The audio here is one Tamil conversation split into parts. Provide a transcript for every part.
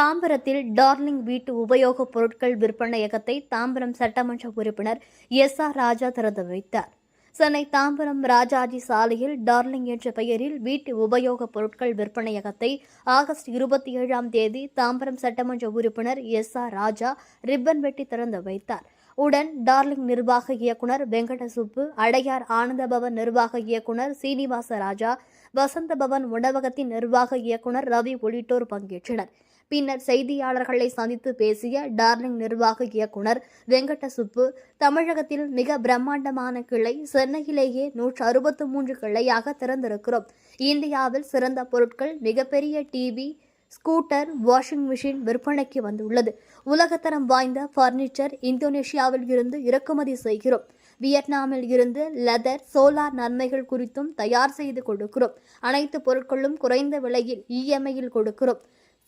தாம்பரத்தில் டார்லிங் வீட்டு உபயோகப் பொருட்கள் விற்பனையகத்தை தாம்பரம் சட்டமன்ற உறுப்பினர் எஸ் ஆர் ராஜா திறந்து வைத்தார். சென்னை தாம்பரம் ராஜாஜி சாலையில் டார்லிங் என்ற பெயரில் வீட்டு உபயோகப் பொருட்கள் விற்பனையகத்தை ஆகஸ்ட் இருபத்தி ஏழாம் தேதி தாம்பரம் சட்டமன்ற உறுப்பினர் எஸ் ஆர் ராஜா ரிப்பன் வெட்டி திறந்து வைத்தார். உடன் டார்லிங் நிர்வாக இயக்குனர் வெங்கடசுப்பு அடையார் ஆனந்தபவன் நிர்வாக இயக்குனர் சீனிவாச ராஜா வசந்த பவன் உணவகத்தின் நிர்வாக இயக்குனர் ரவி உள்ளிட்டோர் பங்கேற்றனர். பின்னர் செய்தியாளர்களை சந்தித்து பேசிய டார்லிங் நிர்வாக இயக்குனர் வெங்கட்ட சுப்பு தமிழகத்தில் மிக பிரம்மாண்டமான கிளை சென்னையிலேயே நூற்று அறுபத்து மூன்று கிளையாக திறந்திருக்கிறோம். இந்தியாவில் சிறந்த பொருட்கள் மிகப்பெரிய டிவி ஸ்கூட்டர் வாஷிங் மிஷின் விற்பனைக்கு வந்துள்ளது. உலகத்தரம் வாய்ந்த ஃபர்னிச்சர் இந்தோனேஷியாவில் இருந்து இறக்குமதி செய்கிறோம். வியட்நாமில் இருந்து லெதர் சோலார் நன்மைகள் குறித்தும் தயார் செய்து கொடுக்கிறோம். அனைத்து பொருட்களும் குறைந்த விலையில் இஎம்ஐயில் கொடுக்கிறோம்.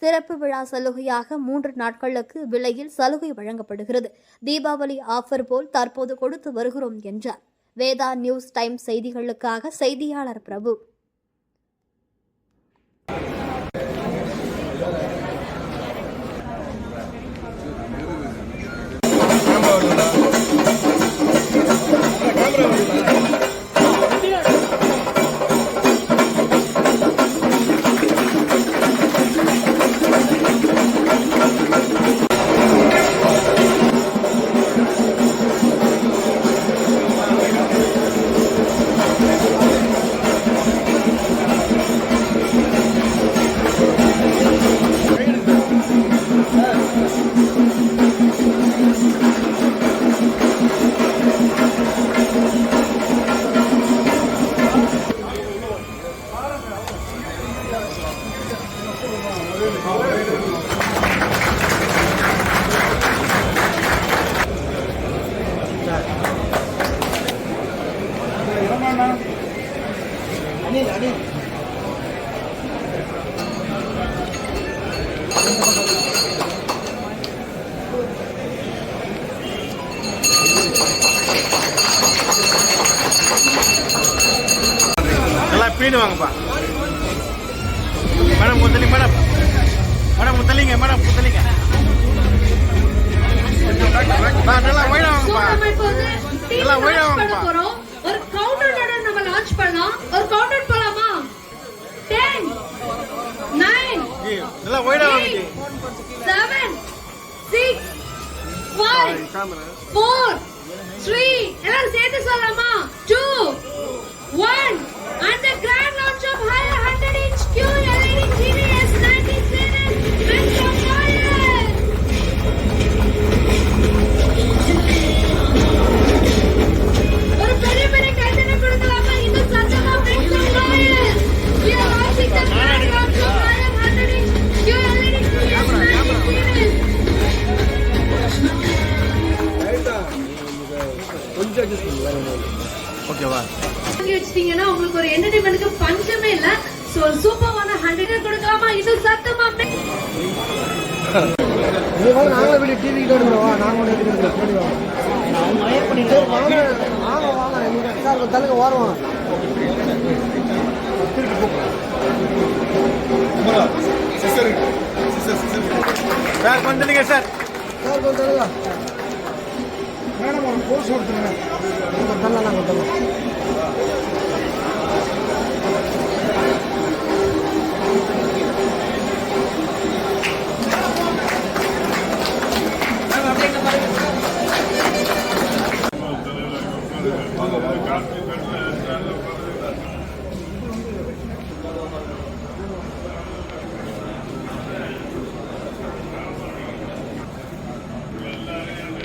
சிறப்பு விழா சலுகையாக மூன்று நாட்களுக்கு விலையில் சலுகை வழங்கப்படுகிறது. தீபாவளி ஆஃபர் போல் தற்போது கொடுத்து வருகிறோம் என்றார். வேதா நியூஸ் டைம் செய்திகளுக்காக செய்தியாளர் Prabhu. நல்லா பீடு வாங்கப்பா madam Muthali madam madam Muthalinga madam Muthalinga ஆ, நல்லா ஒயிடா So, வாங்கப்பா Seven six five four three எல்லாரும் சேர்த்து சொல்லலாமா? டூ ஒன் ஓகேவா வாங்கி வச்சிட்டீங்கன்னா உங்களுக்கு ஒரு என்டர்டைன்மெண்ட்க்கு பஞ்சமே இல்ல. சோ சூப்பரான ஹண்ட்ரட் கொடுக்கலாமா? இன்னும் சத்தமா make- நீ வாங்க நாங்களே வெளியே டிவி கேடுங்களா நாங்க ஒன்று எடுக்கிறோம் கேடு வாங்க சரி வாங்க சார் தலுங்க ஓரம். சார் வந்துடுங்க சார் சார் கொஞ்சம் தலுங்க மேடம் ஒரு கோர்ஸ் கொடுத்துருங்க கொஞ்சம் தரலாம் நாங்கள் தரலாம்